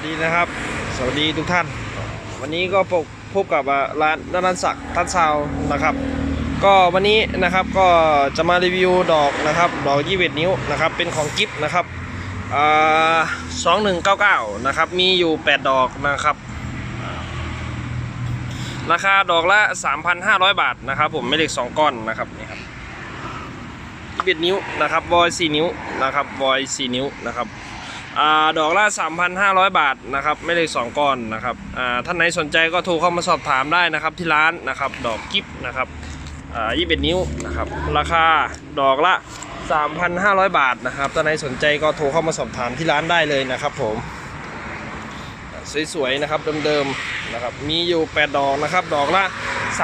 วัสดีนะครับ สวัสดีทุกท่าน วันนี้ก็พบพบกับอ่าร้านันศักดิ์ทัดซาวนะครับ ก็วันนี้นะครับก็จะมารีวิวดอกนะครับดอกยี่สิบนิ้วนะครับเป็นของกิฟต์นะครับสองหนึ่งเก้าเก้านะครับมีอยู่แปดดอกนะครับราคาดอกละ3,500บาทนะครับ ผมไม่เล็ก2ก้อนนะครับนี่ครับ21นิ้วนะครับบอย4นิ้วนะครับบอย4นิ้วนะครับ อ่าดอกละ 3,500 บาทนะครับไม่เล็ก2ก้อนนะครับท่านไหนสนใจก็โทรเข้ามาสอบถามได้นะครับที่ร้านนะครับดอกกิฟนะครับอ่า21นิ้วนะครับราคาดอกละ 3,500 บาทนะครับท่านไหนสนใจก็โทรเข้ามาสอบถามที่ร้านได้เลยนะครับผมสวยๆนะครับเดิมๆนะครับมีอยู่ 8 ดอกนะครับดอกละ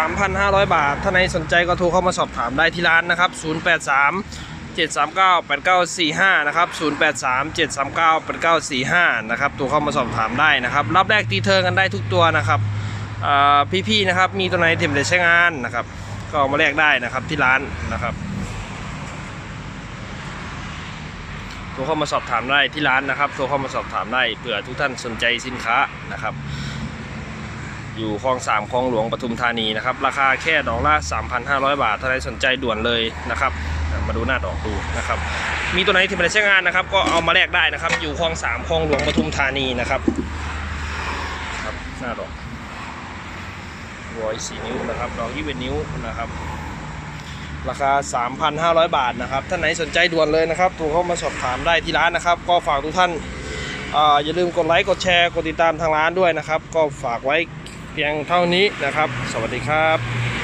3,500 บาทถ้าในสนใจก็โทรเข้ามาสอบถามได้ที่ร้านนะครับ 083 739 8945 นะครับ 083 739 8945 นะครับโทรเข้ามาสอบถามได้นะครับรับแรกตีเทิร์นกันได้ทุกตัวนะครับพี่ๆนะครับ มีตัวไหนเต็มเลยใช้งานนะครับ ก็มาแลกได้นะครับที่ร้านนะครับโทรเข้ามาสอบถามได้ที่ร้านนะครับโทรเข้ามาสอบถามได้เผื่อทุกท่านสนใจสินค้านะครับ อยู่คลองสามคลองหลวงปทุมธานีนะครับ ราคาแค่ดอกละ3,500 บาท ถ้าใครสนใจด่วนเลยนะครับ มาดูหน้าดอกดูนะครับ มีตัวไหนที่ไม่ได้ใช้งานนะครับ ก็เอามาแลกได้นะครับ อยู่คลองสามคลองหลวงปทุมธานีนะครับครับหน้าดอกวอยสี่นิ้วนะครับดอกยี่สิบนิ้วนะครับ ราคา 3,500 บาทนะครับท่านไหนสนใจด่วนเลยนะครับโทรเข้ามาสอบถามได้ที่ร้านนะครับ ก็ฝากทุกท่านออย่าลืมกดไลค์กดแชร์กดติดตามทางร้านด้วยนะครับ ก็ฝากไว้เพียงเท่านี้นะครับ สวัสดีครับ